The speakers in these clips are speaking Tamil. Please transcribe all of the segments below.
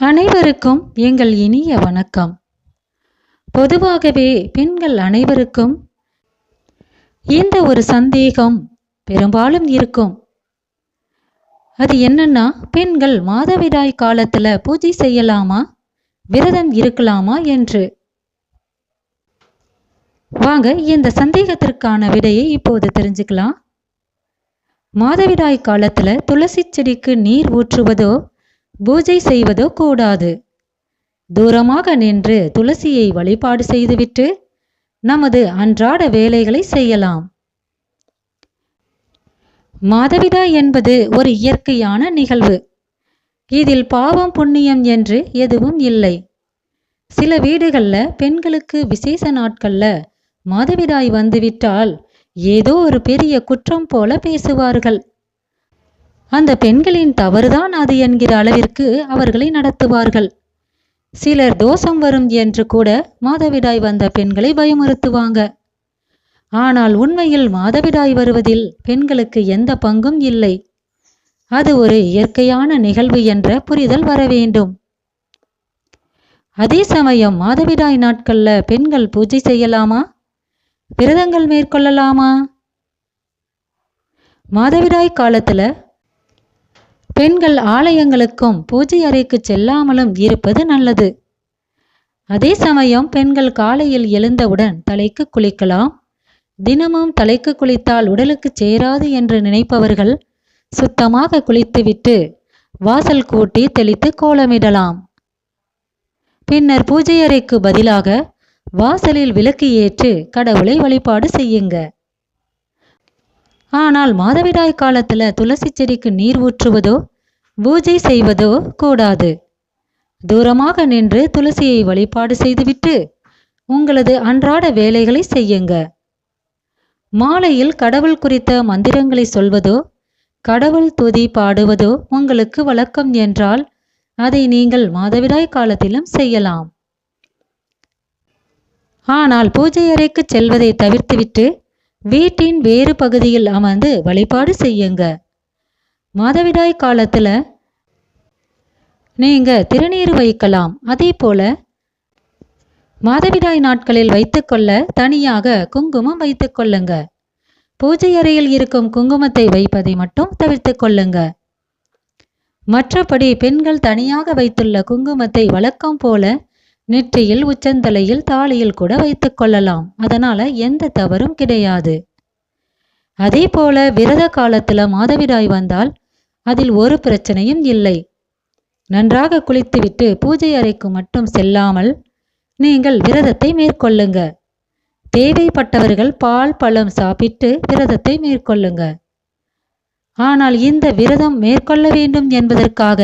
அனைவருக்கும் எங்கள் இனிய வணக்கம். பொதுவாகவே பெண்கள் அனைவருக்கும் இந்த ஒரு சந்தேகம் பெரும்பாலும் இருக்கும். அது என்னன்னா பெண்கள் மாதவிடாய் காலத்துல பூஜை செய்யலாமா? விரதம் இருக்கலாமா என்று. வாங்க இந்த சந்தேகத்திற்கான விடையை இப்போது தெரிஞ்சுக்கலாம். மாதவிடாய் காலத்துல துளசி செடிக்கு நீர் ஊற்றுவதோ பூஜை செய்வதோ கூடாது. தூரமாக நின்று துளசியை வழிபாடு செய்துவிட்டு நமது அன்றாட வேலைகளை செய்யலாம். மாதவிடாய் என்பது ஒரு இயற்கையான நிகழ்வு. இதில் பாவம் புண்ணியம் என்று எதுவும் இல்லை. சில வீடுகளில் பெண்களுக்கு விசேஷ நாட்களில் மாதவிடாய் வந்துவிட்டால் ஏதோ ஒரு பெரிய குற்றம் போல பேசுவார்கள். அந்த பெண்களின் தவறுதான் அது என்கிற அளவிற்கு அவர்களை நடத்துவார்கள். சிலர் தோஷம் வரும் என்று கூட மாதவிடாய் வந்த பெண்களை பயமுறுத்துவாங்க. ஆனால் உண்மையில் மாதவிடாய் வருவதில் பெண்களுக்கு எந்த பங்கும் இல்லை. அது ஒரு இயற்கையான நிகழ்வு என்ற புரிதல் வர வேண்டும். அதே சமயம் மாதவிடாய் நாட்கள்ல பெண்கள் பூஜை செய்யலாமா? விரதங்கள் மேற்கொள்ளலாமா? மாதவிடாய் காலத்துல பெண்கள் ஆலயங்களுக்கும் பூஜை அறைக்கு செல்லாமலும் இருப்பது நல்லது. அதே சமயம் பெண்கள் காலையில் எழுந்தவுடன் தலைக்கு குளிக்கலாம். தினமும் தலைக்கு குளித்தால் உடலுக்கு சேராது என்று நினைப்பவர்கள் சுத்தமாக குளித்துவிட்டு வாசல் கூட்டி தெளித்து கோலமிடலாம். பின்னர் பூஜை அறைக்கு பதிலாக வாசலில் விளக்கு ஏற்று கடவுளை வழிபாடு செய்யுங்க. ஆனால் மாதவிடாய் காலத்துல துளசி செடிக்கு நீர் ஊற்றுவதோ பூஜை செய்வதோ கூடாது. தூரமாக நின்று துளசியை வழிபாடு செய்துவிட்டு உங்களது அன்றாட வேலைகளை செய்யுங்க. மாலையில் கடவுள் குறித்த மந்திரங்களை சொல்வதோ கடவுள் துதி பாடுவதோ உங்களுக்கு வழக்கம் என்றால் அதை நீங்கள் மாதவிடாய் காலத்திலும் செய்யலாம். ஆனால் பூஜை அறைக்கு செல்வதை தவிர்த்துவிட்டு வீட்டின் வேறு பகுதியில் அமர்ந்து வழிபாடு செய்யுங்க. மாதவிடாய் காலத்துல நீங்க திருநீர் வைக்கலாம். அதே போல மாதவிடாய் நாட்களில் வைத்துக்கொள்ள தனியாக குங்குமம் வைத்துக் கொள்ளுங்க. பூஜை அறையில் இருக்கும் குங்குமத்தை வைப்பதை மட்டும் தவிர்த்து கொள்ளுங்க. மற்றபடி பெண்கள் தனியாக வைத்துள்ள குங்குமத்தை வழக்கம் போல நெற்றியில் உச்சந்தலையில் தாலியில் கூட வைத்து கொள்ளலாம். அதனால எந்த தவறும் கிடையாது. அதே போல விரத காலத்துல மாதவிடாய் வந்தால் அதில் ஒரு பிரச்சனையும் இல்லை. நன்றாக குளித்துவிட்டு பூஜை அறைக்கு மட்டும் செல்லாமல் நீங்கள் விரதத்தை மேற்கொள்ளுங்க. தேவைப்பட்டவர்கள் பால் பழம் சாப்பிட்டு விரதத்தை மேற்கொள்ளுங்க. ஆனால் இந்த விரதம் மேற்கொள்ள வேண்டும் என்பதற்காக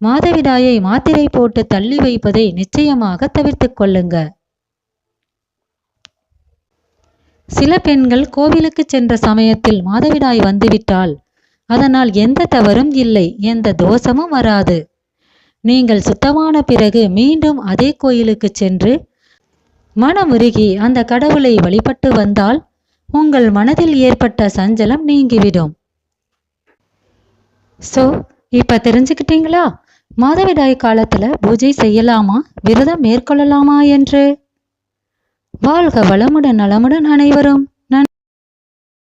மாதவிடாயை மாத்திரை போட்டு தள்ளி வைப்பதை நிச்சயமாக தவிர்த்து கொள்ளுங்க. சில பெண்கள் கோவிலுக்கு சென்ற சமயத்தில் மாதவிடாய் வந்துவிட்டால் அதனால் எந்த தவறும் இல்லை எந்த தோஷமும் வராது. நீங்கள் சுத்தமான பிறகு மீண்டும் அதே கோயிலுக்கு சென்று மனமுருகி அந்த கடவுளை வழிபட்டு வந்தால் உங்கள் மனதில் ஏற்பட்ட சஞ்சலம் நீங்கிவிடும். ஸோ இப்போ தெரிஞ்சுக்கிட்டீங்களா? மாதவிடாய் காலத்துல பூஜை செய்யலாமா? விரதம் மேற்கொள்ளலாமா என்று? வாழ்க வளமுடன் நலமுடன் அனைவரும்.